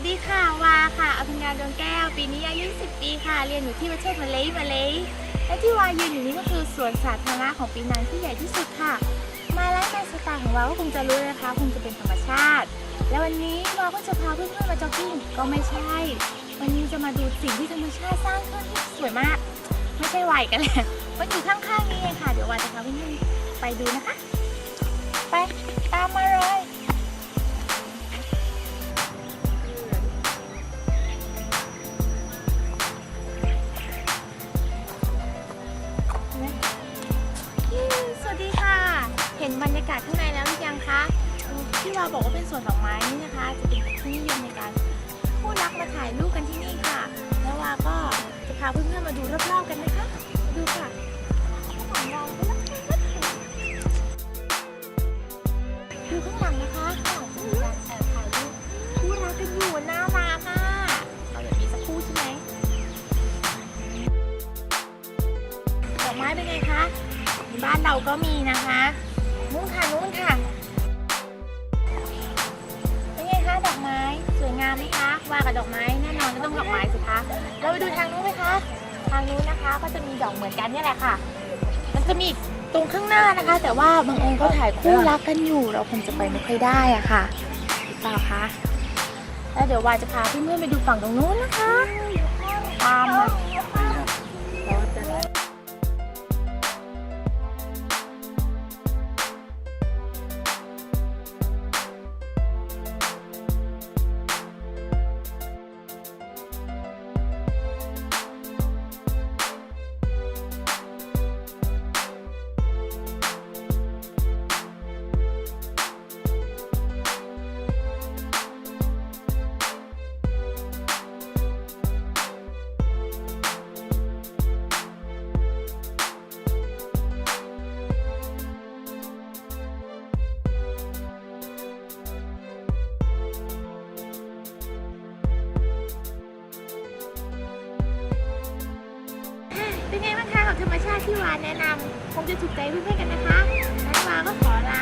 วัสดีค่ะ วาค่ะอภิญญาดวงแก้ว ปีนี้อายุ10ปีค่ะ เรียนอยู่ที่ประเทศมาเลย์มาเลย์และที่วายืนอยู่นี้ก็คือสวนสาธารณะของปีนังที่ใหญ่ที่สุดค่ะ มาไลฟ์สไตล์สไตล์ของวาก็คงจะรู้นะคะคงจะเป็นธรรมชาติ และวันนี้วาก็จะพาเพื่อนๆมาจ็อกกิ้งก็ไม่ใช่ วันนี้จะมาดูสิ่งที่ธรรมชาติสร้างขึ้นที่สวยมาก ไม่ใช่ไหวกันแหละมันอยู่ข้างๆนี้เองค่ะ เดี๋ยววาจะพาเพื่อนๆไปดูนะคะ นบรรยากาศข้างในแล้วหรือยังคะอืมที่วาบอกว่าเป็นสวนดอกไม้นี่นะคะ จะเป็นที่นิยมในการผู้รักมาถ่ายรูปกันที่นี่ค่ะ แล้วว่าก็จะพาเพื่อนๆมาดูรอบๆกันนะคะมาดูค่ะข้างหลังเราก็ดูข้างหลังนะคะข้างหลังจะมีการแอบถ่ายรูปผู้รักกันอยู่น่ารักค่ะเอาแบบนี้สักคู่ใช่ไหมดอกไม้เป็นไงคะบ้านเราก็มีนะคะ นู่นค่ะนู่นค่ะเป็นไงคะดอกไม้สวยงามไหมคะว่ากับดอกไม้แน่นอนก็ต้องดอกไม้สิคะเราไปดูทางนู้นไหมคะ ทางนู้นนะคะก็จะมีดอกเหมือนกันนี่แหละค่ะ มันจะมีตรงข้างหน้านะคะ แต่ว่าบางองค์เขาถ่ายคู่รักกันอยู่ เราคงจะไปไม่ค่อยได้อะค่ะหรือเปล่าคะแล้วเดี๋ยววาจะพาเพื่อนๆไปดูฝั่งตรงนู้นนะคะ ตามมา เป็นไงบ้างคะของธรรมชาติที่วานแนะนำคงจะถูกใจเพื่อนๆกันนะคะแล้ววาก็ขอลา